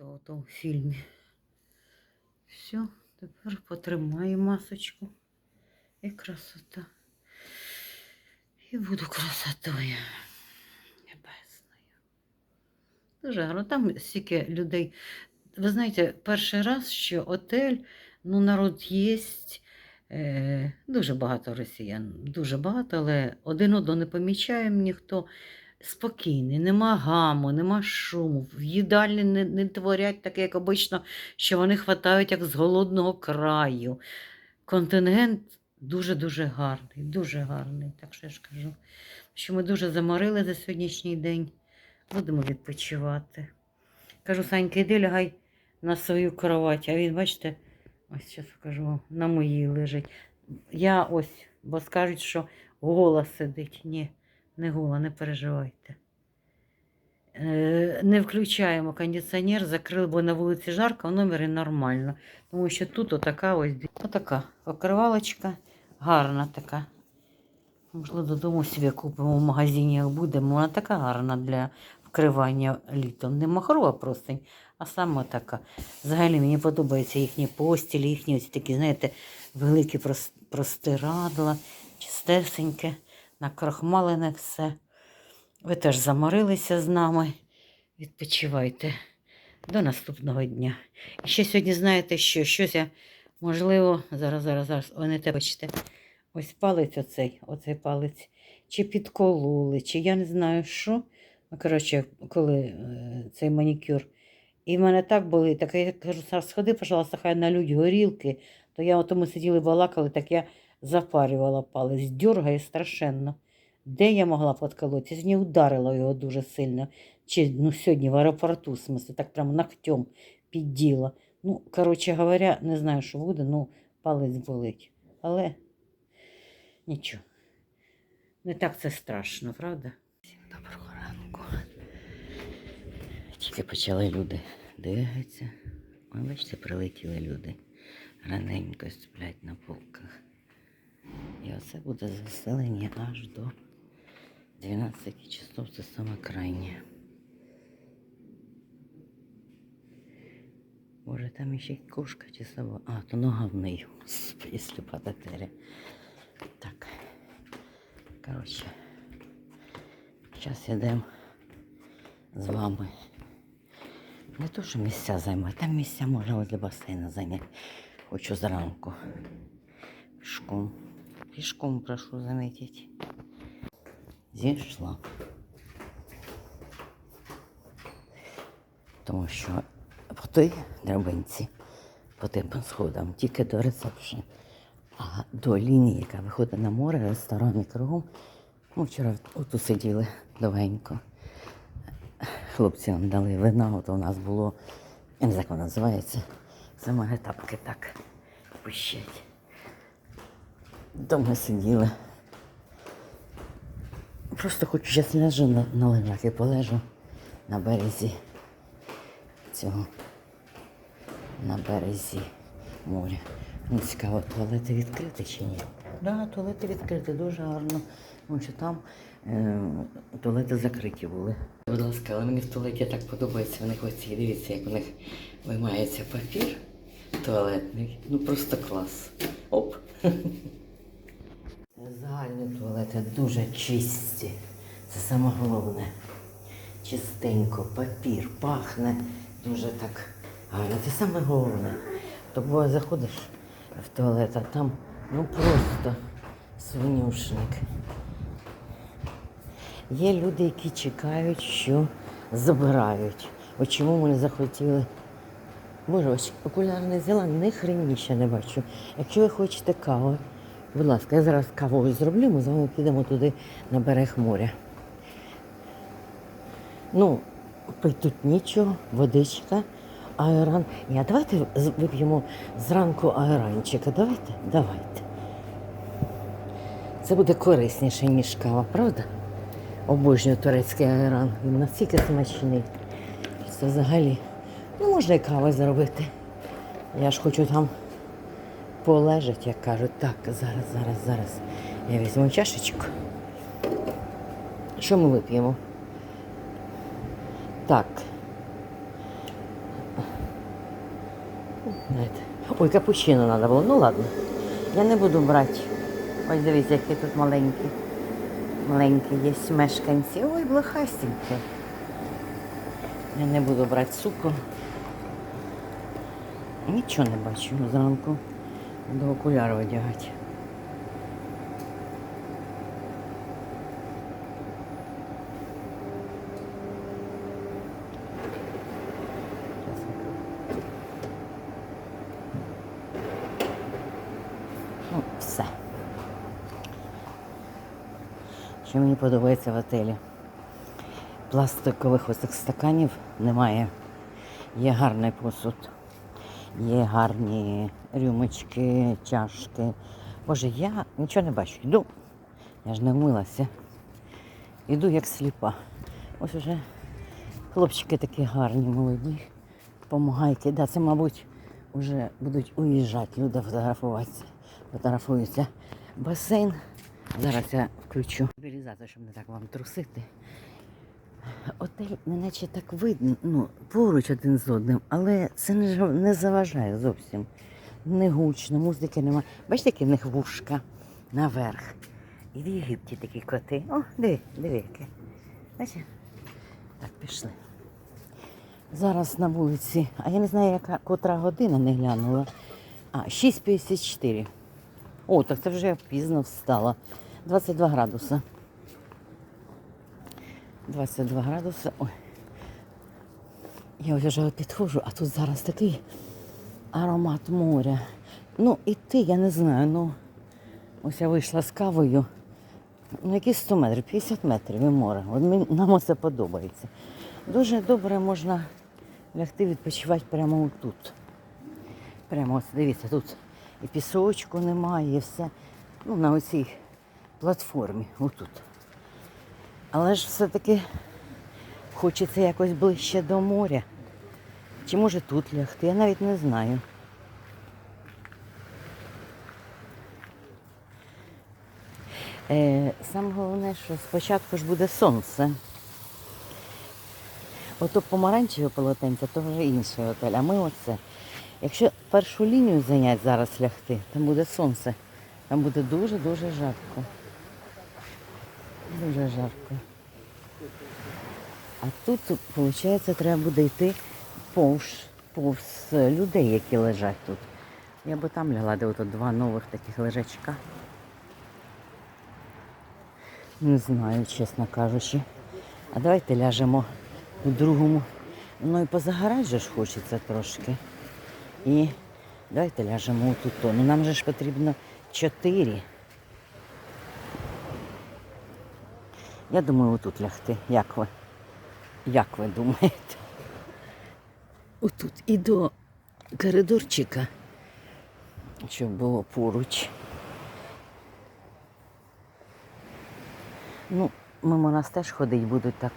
ото, ото в фільмі. Все, тепер потримаю масочку. І красота. І буду красотою. Небесною. Дуже гарно. Там стільки людей. Ви знаєте, перший раз, що отель, ну, народ є. Е, дуже багато росіян, дуже багато, але один одного не помічаємо ніхто. Спокійний, нема гаму, нема шуму. В їдальні не, не творять таке, як обично, що вони хватають як з голодного краю. Контингент дуже-дуже гарний, дуже гарний. Так що я ж кажу, що ми дуже заморили за сьогоднішній день. Будемо відпочивати. Кажу, Санька, йди лягай на свою кровать. А він, бачите, ось зараз покажу на моїй лежить. Я ось, бо скажуть, що гола сидить. Ні, не гола, не переживайте. Е, Не включаємо кондиціонер, закрили, бо на вулиці жарко, в номері нормально. Тому що тут отака ось отака покривалочка, гарна така. Можливо, додому собі купимо в магазині, як будемо. Вона така гарна для вкривання літом. Не махрова простень, а саме така. Взагалі мені подобаються їхні постілі, їхні ось такі, знаєте, великі простирадла, чистесеньке, накрахмалене все. Ви теж заморилися з нами. Відпочивайте. До наступного дня. І ще сьогодні знаєте, що щось я, можливо, зараз, зараз, зараз, о, не те, бачите, ось палець оцей, оцей палець, чи підкололи, чи я не знаю що. Ну, коротше, коли е, цей манікюр. І в мене так були, так я кажу, сходи, пожалуйста, хай налють горілки. То я ото ми сиділи, балакали, так я запарювала палець, дьоргає страшенно. Де я могла подколоти? Я не ударила його дуже сильно. Чи ну, сьогодні в аеропорту, в смысле, так прямо ногтем підділа. Ну, коротше говоря, не знаю, що буде, ну, палець болить. Але нічого. Не так це страшно, правда? Всім доброго ранку. Тільки почали люди дивитися. Ой, бачите, прилетіли люди. Раненько сплять на полках. І оце буде заселення аж до 12 часов, це саме крайнє. Боже, там ще кошка чи сова. А, то нога в неї. Господи, сліпа. Так. Коротше. Зараз йдемо з вами. Не то, що місця займати, там місця можна возле басейну зайняти. Хочу зранку. Пішком. Пішком прошу заметить. Зійшла. Тому що по той драбинці, по тим сходам, тільки до ресепшн. А до лінії, яка виходить на море, ресторани кругом. Ми вчора отут сиділи довгенько. Хлопці нам дали вина, от у нас було, я не як воно називається. Це мене тапки так пищать. То ми сиділи. Просто хочу зараз ляжу на, на лежак і полежу на березі цього. На березі моря. Ну, цікаво, туалети відкриті чи ні? Так, да, туалети відкриті, дуже гарно. Що там е, туалети закриті були. Будь ласка, але мені в туалеті так подобається. Них оці, дивіться, як у них виймається папір туалетний. Ну просто клас. Оп. Загальні туалети дуже чисті. Це саме головне. Чистенько, папір, пахне дуже так гарно. Це саме головне. То буває заходиш в туалет, а там ну просто свинюшник. Є люди, які чекають, що забирають. От чому не захотіли. Боже, ось не взяла, ні хрені не бачу. Якщо ви хочете каву, будь ласка, я зараз кавою зроблю, ми з вами підемо туди на берег моря. Ну, пить тут нічого, водичка, аеран. Ні, давайте вип'ємо зранку аеранчика. Давайте? Давайте. Це буде корисніше, ніж кава, правда? Обожнюю турецький аеран. Він настільки смачний. Це взагалі. Ну, можна і кави зробити. Я ж хочу там полежати, як кажуть. Так, зараз, зараз, зараз. Я візьму чашечку. Що ми вип'ємо? Так. Ой, капучино треба було. Ну ладно. Я не буду брати. Ось дивіться, які тут маленькі. Маленькі є мешканці. Ой, блохастенькі. Я не буду брати цукор. Нічого не бачу зранку. До окуляру одягати. Ну, все. Що мені подобається в отелі? Пластикових оцих стаканів немає. Є гарний посуд, є гарні рюмочки, чашки. Боже, я нічого не бачу. Йду. Я ж не вмилася. Іду як сліпа. Ось уже хлопчики такі гарні, молоді. Помагайте. Да, це, мабуть, вже будуть уїжджати, люди фотографуватися. Фотографуються. Басейн. Зараз я включу стабілізатор, щоб не так вам трусити. Отель неначе так видно, ну, поруч один з одним, але це не, не заважає зовсім. Не гучно, музики немає. Бачите, які в них вушка наверх. І в Єгипті такі коти. О, диви, диви яке. Бачите? Так, пішли. Зараз на вулиці, а я не знаю, яка котра година не глянула. А, 6.54. О, так це вже пізно встала. 22 градуса. 22 градуси. Ой. Я вже підходжу, а тут зараз такий аромат моря. Ну, іти, я не знаю, ну ось я вийшла з кавою. Ну, які 100 метрів, 50 метрів і море. От мені, нам це подобається. Дуже добре можна лягти відпочивати прямо тут. Прямо ось дивіться, тут і пісочку немає, і все. Ну, на оцій платформі, отут. Але ж все-таки хочеться якось ближче до моря. Чи може тут лягти, я навіть не знаю. Е, саме головне, що спочатку ж буде сонце. Ото помаранчеве полотенце, то вже інший готель. А ми оце. Якщо першу лінію зайняти зараз лягти, там буде сонце. Там буде дуже-дуже жарко. Дуже жарко. А тут, виходить, треба буде йти повз, повз людей, які лежать тут. Я би там лягла, де ото два нових таких лежачка. Не знаю, чесно кажучи. А давайте ляжемо у другому. Ну і позагорати же ж хочеться трошки. І давайте ляжемо тут. Ну нам же ж потрібно чотири. Я думаю, отут лягти. Як ви? Як ви думаєте? Отут і до коридорчика, щоб було поруч. Ну, мимо нас теж ходить будуть так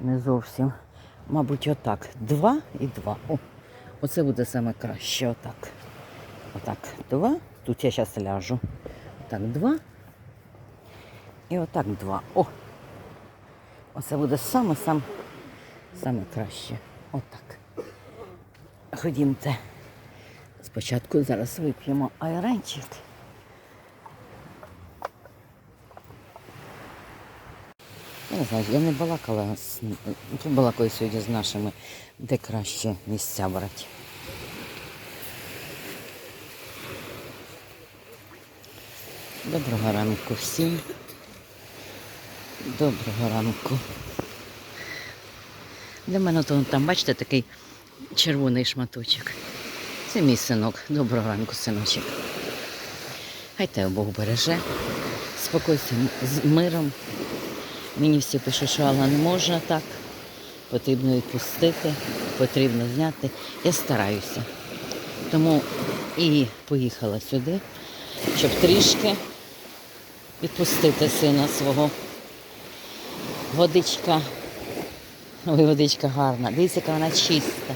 не зовсім. Мабуть, отак. Два і два. О, оце буде саме краще. Отак. Отак. Два. Тут я зараз ляжу. Так, два. І отак два. О! Оце буде саме саме саме краще. Отак. Ходімте. Спочатку зараз вип'ємо айранчик. Я не знаю, я не балакала з балакаю сьогодні з нашими, де краще місця брати. Доброго ранку всім. Доброго ранку. Для мене то там, бачите, такий червоний шматочок. Це мій синок. Доброго ранку, синочок. Хай тебе Бог береже. Спокойся з миром. Мені всі пишуть, що Алла не можна так. Потрібно відпустити, потрібно зняти. Я стараюся. Тому і поїхала сюди, щоб трішки відпустити сина свого. Водичка. Ой, водичка гарна. Дивіться, яка вона чиста.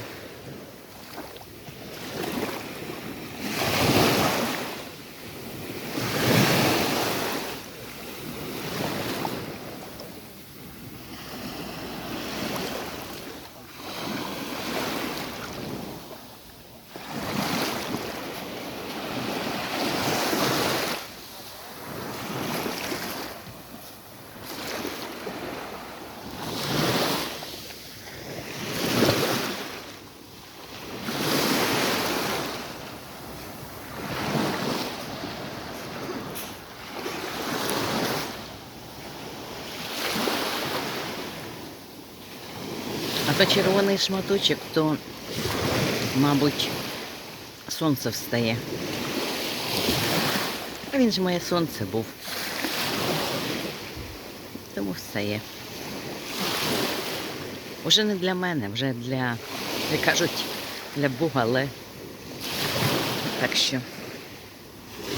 Червоний шматочок, то, мабуть, сонце встає. А він ж моє сонце був. Тому встає. Уже не для мене, вже для, як кажуть, для Бога, але так що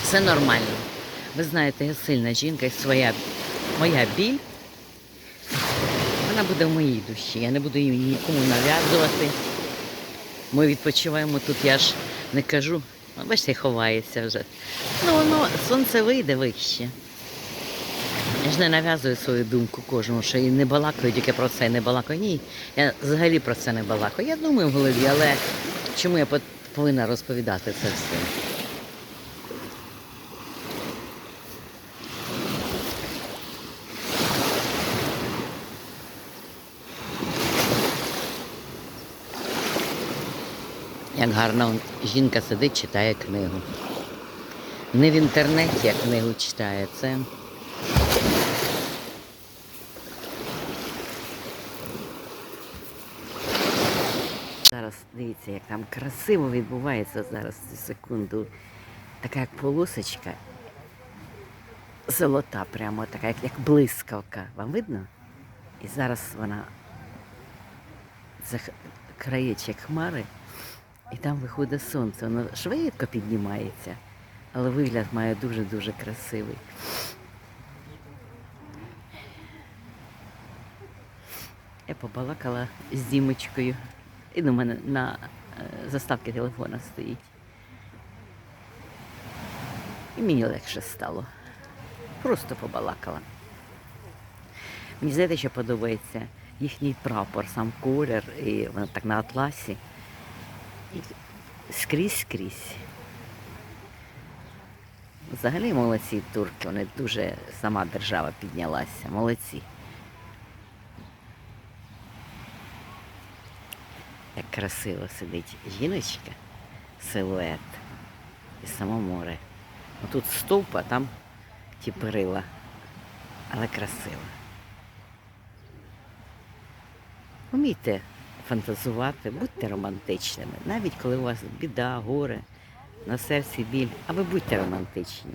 все нормально. Ви знаєте, я сильна жінка і своя моя біль. Вона буде в моїй душі. Я не буду її нікому нав'язувати. Ми відпочиваємо тут, я ж не кажу. Ну, Бачите, ховається вже. Ну, воно сонце вийде вище. Я ж не нав'язую свою думку кожному, що і не балакаю тільки про це, і не балакаю. Ні, я взагалі про це не балакаю. Я думаю в голові, але чому я повинна розповідати це все? Як гарно жінка сидить, читає книгу. Не в інтернеті, а книгу читає. Це Зараз дивіться, як там красиво відбувається зараз цю секунду. Така як полосочка. Золота, прямо така, як, як блискавка. Вам видно? І зараз вона зах... краєче хмари, і там виходить сонце. Воно швидко піднімається, але вигляд має дуже-дуже красивий. Я побалакала з Дімочкою. І у мене на е, заставці телефона стоїть. І мені легше стало. Просто побалакала. Мені знаєте, що подобається їхній прапор, сам колір, і воно так на атласі. Скрізь скрізь. Взагалі молодці турки, вони дуже сама держава піднялася. Молодці. Як красиво сидить жіночка, силует і само море. Ну, Тут стовп, а там ті перила, але красиво. Умійте фантазувати, будьте романтичними, навіть коли у вас біда, горе, на серці біль, а ви будьте романтичні.